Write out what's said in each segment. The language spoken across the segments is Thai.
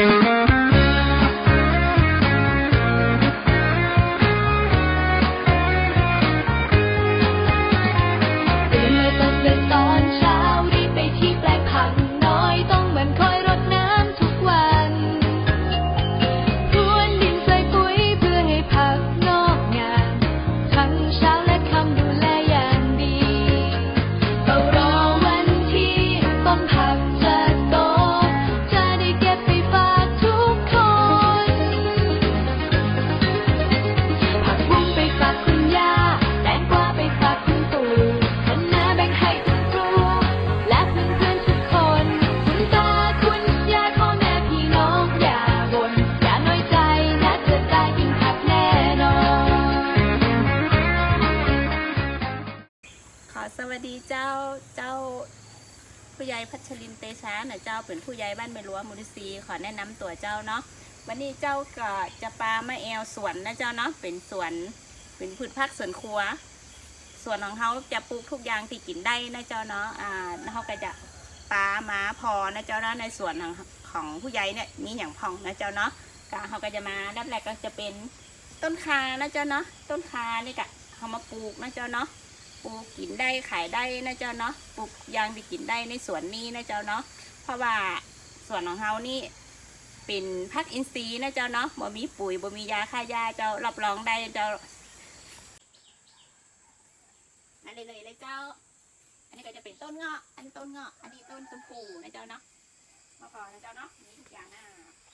ตื่นมาตั้งแต่ตอนเช้ารีบไปที่แปลงผักน้อยต้องหมั อสวัสดีเจ้าเจ้าผู้ใหญ่พัชรินเตชานะเจ้าเป็นผู้ใหญ่บ้านเมลัวมูลซีขอแนะนำตัวเจ้าเนาะวันนี้เจ้าก็จะปลามาแอวสวนนะเจ้าเนาะเป็นสวนเป็นพืชผักสวนครัวสวนของเขาจะปลูกทุกอย่างที่กินได้นะเจ้าเนาะอ่าเขาก็จะปลามาพอนะเจ้าเนาะในสวนของของผู้ใหญ่เนี่ยมีอย่างพองนะเจ้าเนาะก็เขาก็จะมาดับแรกก็จะเป็นต้นคานะเจ้าเนาะต้นคานี่ก็เขามาปลูกนะเจ้าเนาะ ปลูกกินได้ขายได้นะเจ้าเนาะปลูกยางที่กินได้ในสวนนี้นะเจ้าเนาะเพราะว่าสวนของเฮานี่เป็นพักอินทรีย์นะเจ้าเนาะบ่มีปุ๋ยบ่มียาฆ่าหญ้าเจ้ารับรองได้เจ้ามาเลยเลยเลยเจ้า อันนี้ก็จะเป็นต้นเงาะ อันนี้ต้นเงาะ อันนี้ต้นชมพูนะเจ้าเนาะ มาพอนะเจ้าเนาะมีทุกอย่างนะ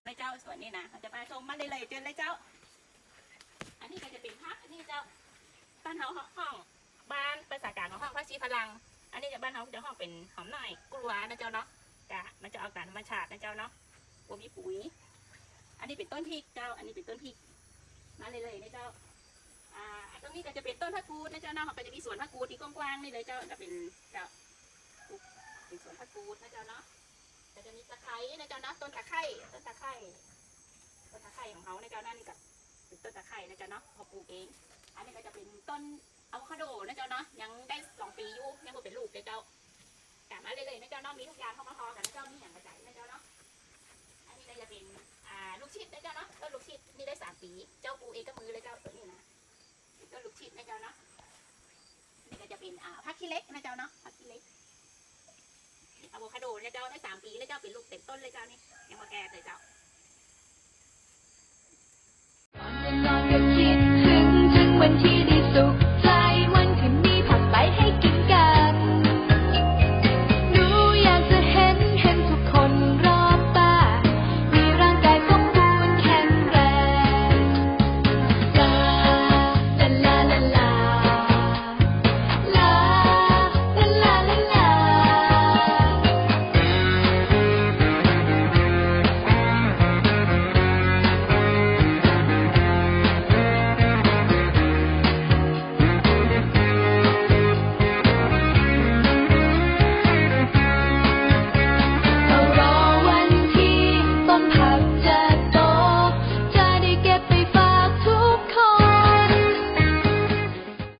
ในเจ้าสวนนี้นะเขาจะมาชมมาเลยเลยเจอเลยเจ้า อันนี้ก็จะเป็นพักอันนี้เจ้าบ้านเฮาห้อง บ้านภาษากลางของห้องพระชีพลัง อันนี้จะบ้านเขาจะห้องเป็นหอมหน่อยกลัวนะเจ้าเนาะกะมันจะเอาการธรรมชาตินะเจ้าเนาะบัวมีปุ๋ย อันนี้เป็นต้นพริกเจ้า อันนี้เป็นต้นพริกมาเลยเลยนะเจ้า อ่า ตรงนี้ก็จะเป็นต้นผักกูดนะเจ้าเนาะเขาก็จะมีสวนผักกูดที่กว้างๆนี่เลยเจ้าจะเป็นเจ้าเป็นสวนผักกูดนะเจ้าเนาะก็จะมีตะไคร้นะเจ้าเนาะต้นตะไคร้ต้นตะไคร้ต้นตะไคร้ของเขาในเจ้านั่นนี่ก็เป็นต้นตะไคร้นะเจ้าเนาะเขาปลูกเอง อันนี้ก็จะเป็นต้น อะโวคาโดนะเจ้าเนาะยังได้สองปีอยู่ยังบ่เป็นลูกเลยเจ้ากลับมาเลยเลยนะเจ้าเนาะมีทุกอย่างเข้ามาพอกันนะเจ้ามีอย่างกระจายนะเจ้าเนาะอันนี้จะเป็นอ่าลูกชิดนะเจ้าเนาะต้นลูกชิดนี่ได้สามปี เจ้าปูเองกับมือเลยเจ้าตัวนี้นะต้นลูกชิดนะเจ้าเนาะนี่ก็จะเป็นอ่าผักขี้เล็กนะเจ้าเนาะผักขี้เล็กอะโวคาโดนะเจ้าได้สามปีแล้วเจ้าเป็นลูกเต็มต้นเลยเจ้านี่ยังมาแก่เลยเจ้าก่อนจะนอนก็คิดถึงถึงวันที่